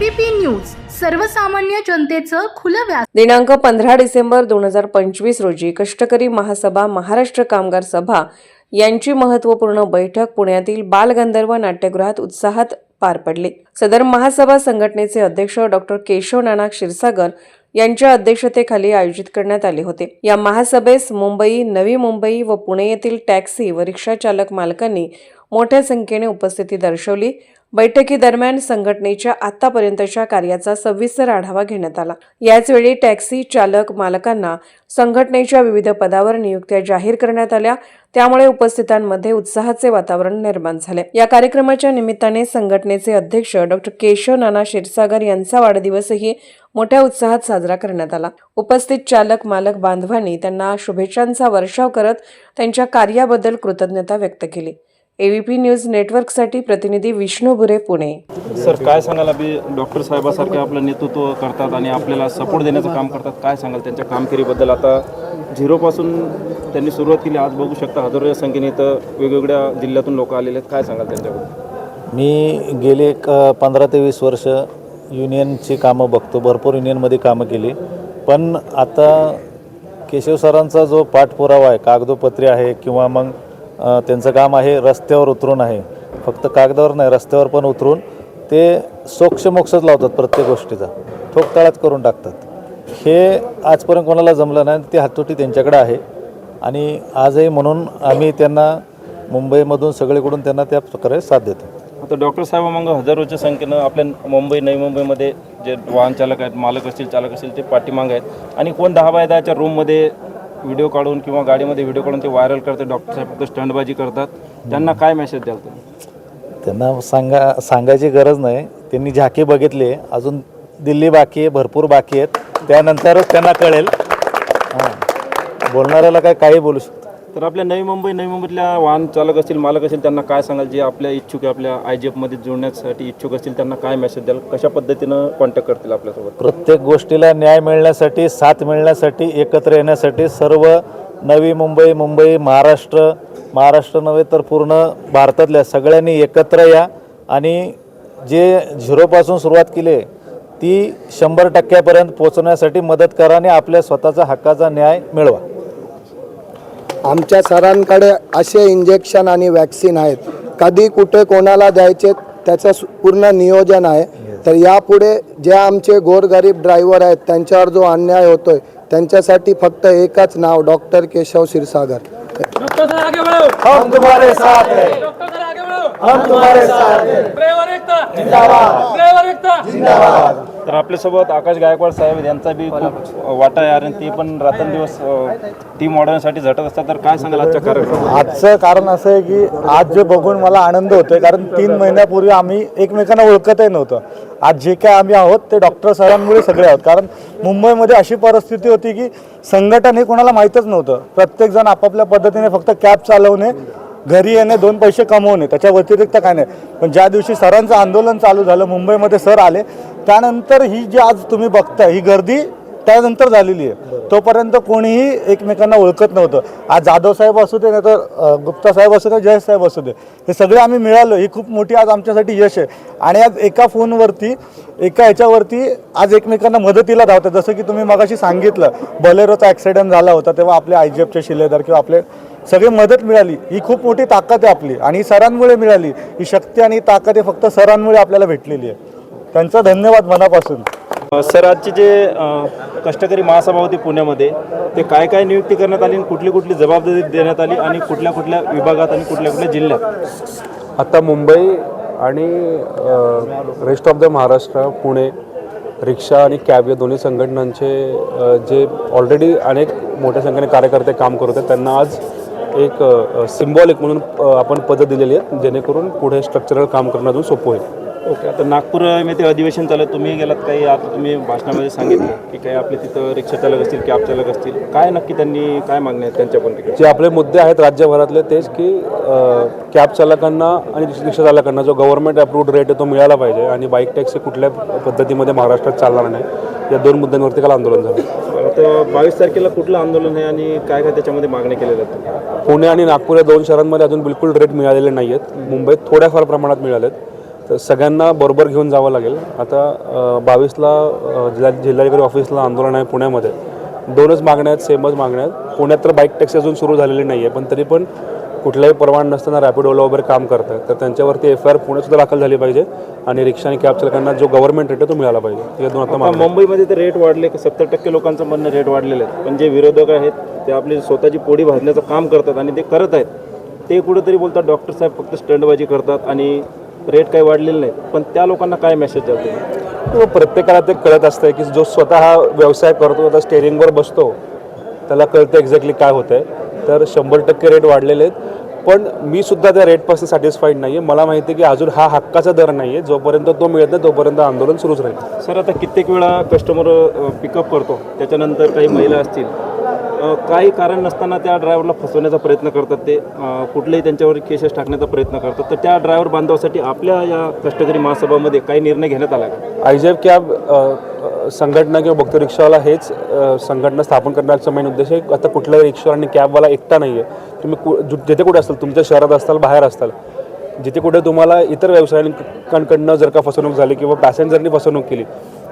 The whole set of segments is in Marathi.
एबीपी न्यूज सर्वसामान्य जनतेचं खुलं व्यास दिनांक पंधरा डिसेंबर दोन हजार पंचवीस रोजी कष्टकरी महासभा महाराष्ट्र कामगार सभा यांची महत्त्वपूर्ण बैठक पुण्यातील बालगंधर्व नाट्यगृहात उत्साहात पार पडली. सदर महासभा संघटनेचे अध्यक्ष डॉक्टर केशव नाना क्षीरसागर यांच्या अध्यक्षतेखाली आयोजित करण्यात आले होते. या महासभेस मुंबई नवी मुंबई व पुणे येथील टॅक्सी व रिक्षा चालक मालकांनी मोठ्या संख्येने उपस्थिती दर्शवली. बैठकीदरम्यान संघटनेच्या आतापर्यंतच्या कार्याचा सविस्तर आढावा घेण्यात आला. याचवेळी टॅक्सी चालक मालकांना संघटनेच्या विविध पदावर नियुक्त्या जाहीर करण्यात आल्या. त्यामुळे उपस्थितांमध्ये उत्साहाचे वातावरण निर्माण झाले. या कार्यक्रमाच्या निमित्ताने संघटनेचे अध्यक्ष डॉक्टर केशव नाना क्षीरसागर यांचा वाढदिवसही मोठ्या उत्साहात साजरा करण्यात आला. उपस्थित चालक मालक बांधवांनी त्यांना शुभेच्छांचा वर्षाव करत त्यांच्या कार्याबद्दल कृतज्ञता व्यक्त केली. एव्हीपी न्यूज नेटवर्कसाठी प्रतिनिधी विष्णू बुरे पुणे. सर काय सांगाल? अभि डॉक्टर साहेबासारखे आपलं नेतृत्व करतात आणि आपल्याला सपोर्ट देण्याचं काम करतात. काय सांगाल त्यांच्या कामगिरीबद्दल? आता झिरोपासून त्यांनी सुरुवात केली. आज बघू शकता हजारोच्या संख्येने इथं वेगवेगळ्या जिल्ह्यातून लोक आलेले आहेत. काय सांगाल त्यांच्याबद्दल? मी गेले एक पंधरा ते वीस वर्ष युनियनची कामं बघतो. भरपूर युनियनमध्ये कामं केली. पण आता केशव सरांचा जो पाठपुरावा आहे कागदोपत्री आहे किंवा मग त्यांचं काम आहे रस्त्यावर उतरून आहे. फक्त कागदावर नाही रस्त्यावर पण उतरून ते सोक्षमोक्षच लावतात प्रत्येक गोष्टीचा. ठोकताळाच करून टाकतात. हे आजपर्यंत कोणाला जमलं नाही ती हातोटी त्यांच्याकडे आहे. आणि आजही म्हणून आम्ही त्यांना मुंबईमधून सगळीकडून त्यांना त्या प्रकारे साथ देतो. आता डॉक्टर साहेब मग हजारोच्या संख्येनं आपल्या मुंबई नवी मुंबईमध्ये जे वाहन चालक आहेत मालक असतील चालक असतील ते पाठीमाग आहेत. आणि कोण दहा बाय दहाच्या रूममध्ये व्हिडिओ काढून किंवा गाडीमध्ये व्हिडिओ काढून ते व्हायरल करतात डॉक्टर साहेब फक्त स्टंटबाजी करतात. त्यांना काय मेसेज द्याल तुम्ही? त्यांना सांगा सांगायची गरज नाही. त्यांनी झाकी बघितली अजून दिल्ली बाकी आहे भरपूर बाकी आहेत. त्यानंतरच त्यांना कळेल. हां. बोलणाऱ्याला काय काही बोलू शकतो तर आपल्या नवी मुंबई नवी मुंबईतल्या वाहन चालक असतील मालक असतील त्यांना काय सांगाल? जे आपल्या इच्छुक आहे आपल्या आय जी एफमध्ये जोडण्यासाठी इच्छुक असतील त्यांना काय मेसेज द्याल? कशा पद्धतीनं कॉन्टॅक्ट करतील आपल्यासोबत? प्रत्येक गोष्टीला न्याय मिळण्यासाठी साथ मिळण्यासाठी एकत्र येण्यासाठी सर्व नवी मुंबई मुंबई महाराष्ट्र महाराष्ट्र नव्हे तर पूर्ण भारतातल्या सगळ्यांनी एकत्र या आणि जे झिरोपासून सुरुवात केली ती शंभर टक्क्यापर्यंत पोचवण्यासाठी मदत करा आणि आपल्या स्वतःचा हक्काचा न्याय मिळवा. आमच्या सरांकडे असे इंजेक्शन आणि वॅक्सिन आहेत. कधी कुठे कोणाला द्यायचे त्याचं पूर्ण नियोजन आहे. तर यापुढे जे आमचे गोरगरीब ड्रायव्हर आहेत त्यांच्यावर जो अन्याय होतोय त्यांच्यासाठी फक्त एकच नाव डॉक्टर केशव क्षीरसागर. हम तर आपल्यासोबत आकाश गायकवाड साहेब यांचा बी खूप वाटा आहे आणि ते पण रात्रंदिवस टीम वाढवण्यासाठी झटत असतात. तर काय सांगाल आजच्या कार्यक्रमात आजचं कारण असं आहे की आज जे बघून मला आनंद होतोय कारण तीन महिन्यापूर्वी आम्ही एकमेकांना ओळखतही नव्हतं. आज जे काय आम्ही आहोत ते डॉक्टर सरांमुळे सगळे आहोत. कारण मुंबईमध्ये अशी परिस्थिती होती की संघटन हे कोणाला माहीतच नव्हतं. प्रत्येकजण आपापल्या पद्धतीने फक्त कॅब चालवणे घरी येणे दोन पैसे कमवणे त्याच्या व्यतिरिक्त काय नाही. पण ज्या दिवशी सरांचं आंदोलन चालू झालं मुंबईमध्ये सर आले त्यानंतर ही जी आज तुम्ही बघताय ही गर्दी त्यानंतर झालेली आहे. तोपर्यंत कोणीही एकमेकांना ओळखत नव्हतं. आज जाधव साहेब असू दे नाही तर गुप्ता साहेब असू दे जयेश साहेब असू दे हे सगळे आम्ही मिळालो. ही खूप मोठी आज आमच्यासाठी यश आहे. आणि आज एका फोनवरती एका ह्याच्यावरती आज एकमेकांना मदतीला धावतात. जसं की तुम्ही मगाशी सांगितलं बलेरोचा ॲक्सिडेंट झाला होता तेव्हा आपले आय जी एफचे शिलेदार किंवा आपले सगळी मदत मिळाली. ही खूप मोठी ताकद आहे आपली. आणि ही सरांमुळे मिळाली. ही शक्ती आणि ताकद आहे फक्त सरांमुळे आपल्याला भेटलेली आहे. त्यांचा धन्यवाद मनापासून. सर आजची जे कष्टकरी महासभा होती पुण्यामध्ये ते काय काय नियुक्ती करण्यात आली आणि कुठली कुठली जबाबदारी देण्यात आली आणि कुठल्या कुठल्या विभागात आणि कुठल्या कुठल्या जिल्ह्यात? आता मुंबई आणि rest of the Maharashtra Pune रिक्षा आणि कॅब या दोन्ही संघटनांचे जे ऑलरेडी अनेक मोठ्या संख्येने कार्यकर्ते काम करत आहेत त्यांना आज एक सिम्बॉलिक म्हणून आपण पद दिलेली आहे जेणेकरून पुढे स्ट्रक्चरल काम करणं अजून सोपं होईल. ओके आता नागपूर येथे अधिवेशन चालू आहे. तुम्ही गेलात काही आता तुम्ही भाषणामध्ये सांगितलं की काही आपले तिथं रिक्षा चालक असतील कॅब चालक असतील. काय नक्की त्यांनी काय मागण्या आहेत त्यांच्या पण तिकडे जे आपले मुद्दे आहेत राज्यभरातले तेच की कॅब चालकांना आणि रिक्षा चालकांना जो गव्हर्नमेंट अप्रूव्ड रेट आहे तो मिळाला पाहिजे. आणि बाईक टॅक्सी कुठल्या पद्धतीमध्ये महाराष्ट्रात चालणार नाही या दोन मुद्द्यांवरती काल आंदोलन झालं. आता बावीस तारखेला कुठलं आंदोलन आहे आणि काय काय त्याच्यामध्ये मागण्या केलेल्या आहेत? पुणे आणि नागपूर या दोन शहरांमध्ये अजून बिलकुल रेट मिळालेले नाही आहेत मुंबईत थोड्याफार प्रमाणात मिळालेत. तर सगळ्यांना बरोबर घेऊन जावं लागेल. आता बावीसला जिल्हा जिल्हाधिकारी ऑफिसला आंदोलन आहे पुण्यामध्ये. दोनच मागण्या आहेत सेमच मागण्या आहेत. पुण्यात तर बाईक टॅक्सी अजून सुरू झालेली नाही आहे पण तरी पण कुठल्याही परवान नसताना रॅपिड ओला वगैरे काम करत आहेत तर त्यांच्यावरती एफ आय आर पुण्यातसुद्धा दाखल झाली पाहिजे आणि रिक्षा आणि कॅब चालकांना जो गव्हर्नमेंट रेट आहे तो मिळाला पाहिजे. या दोन आता. मुंबईमध्ये तर रेट वाढले सत्तर टक्के लोकांचं म्हणणं रेट वाढलेले आहेत. पण जे विरोधक आहेत ते आपली स्वतःची पोडी भाजण्याचं काम करतात आणि ते करत आहेत. ते कुठेतरी बोलतात डॉक्टर साहेब फक्त स्टंटबाजी करतात आणि रेट काही वाढलेले नाहीत. पण त्या लोकांना काय मेसेज जातो किंवा प्रत्येकाला ते कळत असतं की जो स्वतः हा व्यवसाय करतो आता स्टेरिंगवर बसतो त्याला कळतं एक्झॅक्टली काय होतं आहे तर शंभर टक्के रेट वाढलेले आहेत. पण मी सुद्धा त्या रेटपासून सॅटिस्फाईड नाही आहे मला माहिती आहे की अजून हा हक्काचा दर नाही आहे जोपर्यंत तो मिळत नाही तोपर्यंत आंदोलन सुरूच राहील. सर आता कित्येक वेळा कस्टमर पिकअप करतो. त्याच्यानंतर काही महिला असतील काही कारण नसताना त्या ड्रायव्हरला फसवण्याचा प्रयत्न करतात ते. कुठलेही त्यांच्यावर केसेस टाकण्याचा प्रयत्न करतात. तर त्या ड्रायव्हर बांधवासाठी आपल्या या कष्टकरी महासभामध्ये काही निर्णय घेण्यात आला आयजेब कॅब संघटना किंवा भक्त रिक्षावाला हेच संघटना स्थापन करण्याचा मेन उद्देश आहे. आता कुठलाही रिक्षा आणि कॅबवाला एकटा नाही आहे तुम्ही कु जिथे कुठे असाल तुमच्या शहरात असताल बाहेर असताल जिथे कुठे तुम्हाला इतर व्यवसायांकडनं जर का फसवणूक झाली किंवा पॅसेंजरनी फसवणूक केली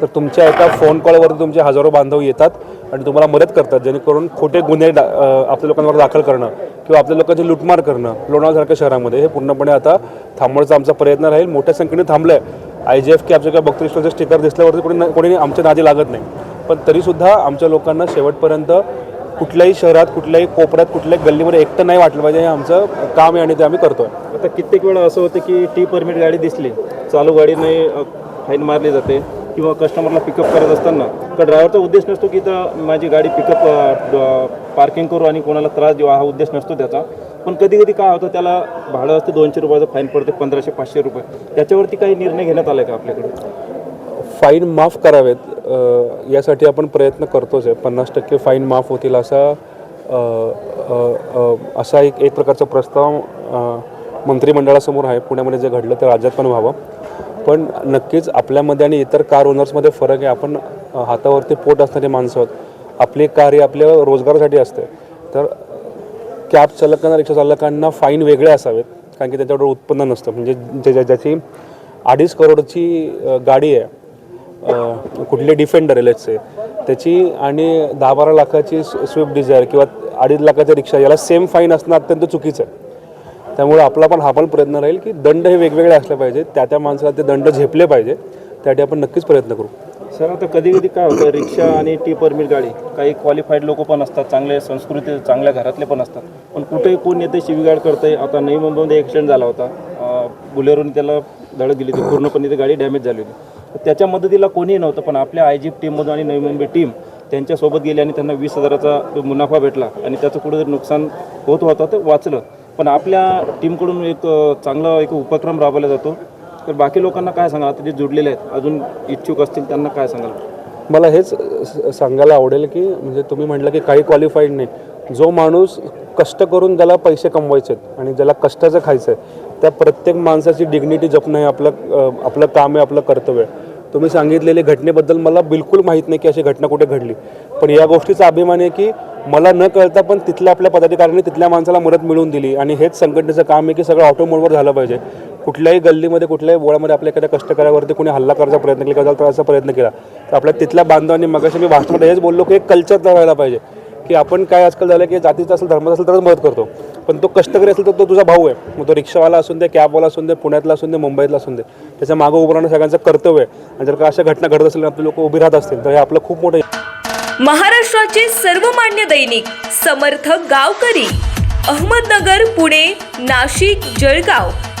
तर तुमच्या एका फोन कॉलवरती तुमचे हजारो बांधव येतात आणि तुम्हाला मदत करतात जेणेकरून खोटे गुन्हे डा आपल्या लोकांवर दाखल करणं किंवा आपल्या लोकांची लुटमार करणं लोणावळ्यासारख्या शहरामध्ये हे पूर्णपणे आता थांबवण्याचा आमचा प्रयत्न राहील. मोठ्या संख्येने थांबलं आहे आय जी एफ की आमच्या काय भक्तरिष्ठाचं स्टिकर दिसल्यावरती कोणी कोणी आमच्या नादी लागत नाही. पण तरीसुद्धा आमच्या लोकांना शेवटपर्यंत कुठल्याही शहरात कुठल्याही कोपऱ्यात कुठल्याही गल्लीमध्ये एकटं नाही वाटलं पाहिजे हे आमचं काम आहे आणि ते आम्ही करतोय. आता कित्येक वेळा असं होतं की टी परमिट गाडी दिसली. चालू गाडीने फाईन मारली जाते. किंवा कस्टमरला पिकअप करत असताना का ड्रायव्हरचा उद्देश नसतो की इथं माझी गाडी पिकअप पार्किंग करू आणि कोणाला त्रास देऊ हा उद्देश नसतो त्याचा. पण कधी कधी काय होतं त्याला भाडं असतं दोनशे रुपयाचं फाईन पडते पंधराशे पाचशे रुपये. त्याच्यावरती काही निर्णय घेण्यात आला का आपल्याकडे? फाईन माफ करावेत. यासाठी आपण प्रयत्न करतोच आहे. पन्नास टक्के फाईन माफ होतील असा असा एक एक प्रकारचा प्रस्ताव मंत्रिमंडळासमोर आहे. पुण्यामध्ये जे घडलं ते राज्यात पण व्हावं. पण नक्कीच आपल्यामध्ये आणि इतर कार ओनर्समध्ये फरक आहे. आपण हातावरती पोट असणारी माणसं आहोत. आपली कार ही आपल्या रोजगारासाठी असते. तर कॅब चालकांना रिक्षा चालकांना फाईन वेगळे असावेत कारण की त्याच्यावर उत्पन्न नसतं. म्हणजे ज्या- ज्या- ज्याची अडीच करोडची गाडी आहे कुठले कुठली डिफेंडर आहे लेट्स त्याची आणि दहा बारा लाखाची स्विफ्ट डिझायर किंवा अडीच लाखाच्या रिक्षा याला सेम फाईन असणं अत्यंत चुकीचं आहे. त्यामुळे आपला पण हा पण प्रयत्न राहील की दंड हे वेगवेगळे असले पाहिजे. त्या त्या माणसाला ते दंड झेपले पाहिजे. त्यासाठी आपण नक्कीच प्रयत्न करू. सर आता कधी कधी काय होतं रिक्षा आणि टी परमिट गाडी काही क्वालिफाईड लोक पण असतात चांगले संस्कृती चांगल्या घरातले पण असतात. पण कुठेही कोण येते शिवीगाड करतंय. आता नवी मुंबईमध्ये ॲक्सिडेंट झाला होता. बुलेरोने त्याला धडक दिली होती. पूर्णपणे ती गाडी डॅमेज झाली होती. तर त्याच्या मदतीला कोणीही नव्हतं पण आपल्या आय जी टीममधून आणि नवी मुंबई टीम त्यांच्यासोबत गेली आणि त्यांना वीस हजाराचा मुनाफा भेटला आणि त्याचं कुठेतरी नुकसान होत होतं ते वाचलं. पण आपल्या टीमकडून एक चांगला एक उपक्रम राबवला जातो. तर बाकी लोकांना काय सांगाल? आता जे जुडलेले आहेत अजून इच्छुक असतील त्यांना काय सांगाल? मला हेच सांगायला आवडेल की म्हणजे तुम्ही म्हटलं की काही क्वालिफाईड नाही. जो माणूस कष्ट करून ज्याला पैसे कमवायचे आहेत आणि ज्याला कष्टाचं खायचं आहे त्या प्रत्येक माणसाची डिग्निटी जपणं हे आपलं आपलं काम आहे आपलं कर्तव्य आहे. तुम्ही सांगितलेले घटनेबद्दल मला बिलकुल माहीत नाही की अशी घटना कुठे घडली. पण या गोष्टीचा अभिमान आहे की मला न कळता पण तिथल्या आपल्या पदाधिकाऱ्यांनी तिथल्या माणसाला मदत मिळवून दिली. आणि हेच संघटनेचं काम आहे की सगळं ऑटोमोडवर झालं पाहिजे. कुठल्याही गल्लीमध्ये कुठल्याही बोळामध्ये आपल्या एखाद्या कष्टकऱ्यावरती कोणी हल्ला करायचा प्रयत्न केला करायचा प्रयत्न केला तर आपल्या तिथल्या बांधवांनी मगाशी मी भाषणामध्ये हेच बोललो की एक कल्चर तयार व्हायला पाहिजे. की आपण काय आजकाल झालं की जातीचा असेल धर्माचा असेल तरच मदत करतो. पण तो कष्टकरी असेल तर तो तुझा भाऊ आहे. मग तो रिक्षावाला असून दे कॅबवाला असून दे पुण्यातला असून दे मुंबईतला असून दे त्याच्या मागं उभं राहणं सगळ्यांचं कर्तव्य आहे. आणि जर का अशा घटना घडत असेल आपले लोक उभी राहत असतील तर हे आपलं खूप मोठं महाराष्ट्राचे सर्वमान्य दैनिक समर्थ गावकरी अहमदनगर पुणे नाशिक जळगाव.